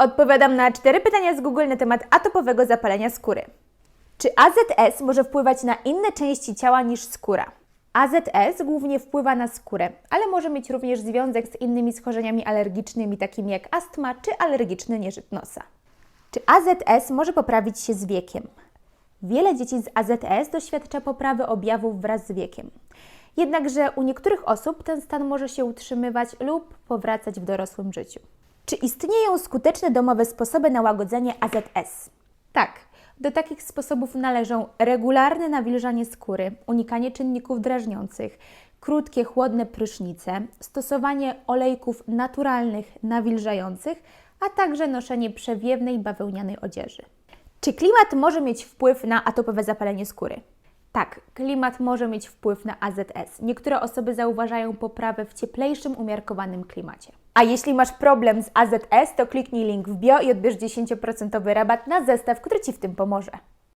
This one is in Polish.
Odpowiadam na cztery pytania z Google na temat atopowego zapalenia skóry. Czy AZS może wpływać na inne części ciała niż skóra? AZS głównie wpływa na skórę, ale może mieć również związek z innymi schorzeniami alergicznymi, takimi jak astma czy alergiczny nieżyt nosa. Czy AZS może poprawić się z wiekiem? Wiele dzieci z AZS doświadcza poprawy objawów wraz z wiekiem. Jednakże u niektórych osób ten stan może się utrzymywać lub powracać w dorosłym życiu. Czy istnieją skuteczne domowe sposoby na łagodzenie AZS? Tak. Do takich sposobów należą regularne nawilżanie skóry, unikanie czynników drażniących, krótkie, chłodne prysznice, stosowanie olejków naturalnych, nawilżających, a także noszenie przewiewnej bawełnianej odzieży. Czy klimat może mieć wpływ na atopowe zapalenie skóry? Tak, klimat może mieć wpływ na AZS. Niektóre osoby zauważają poprawę w cieplejszym, umiarkowanym klimacie. A jeśli masz problem z AZS, to kliknij link w bio i odbierz 10% rabat na zestaw, który Ci w tym pomoże.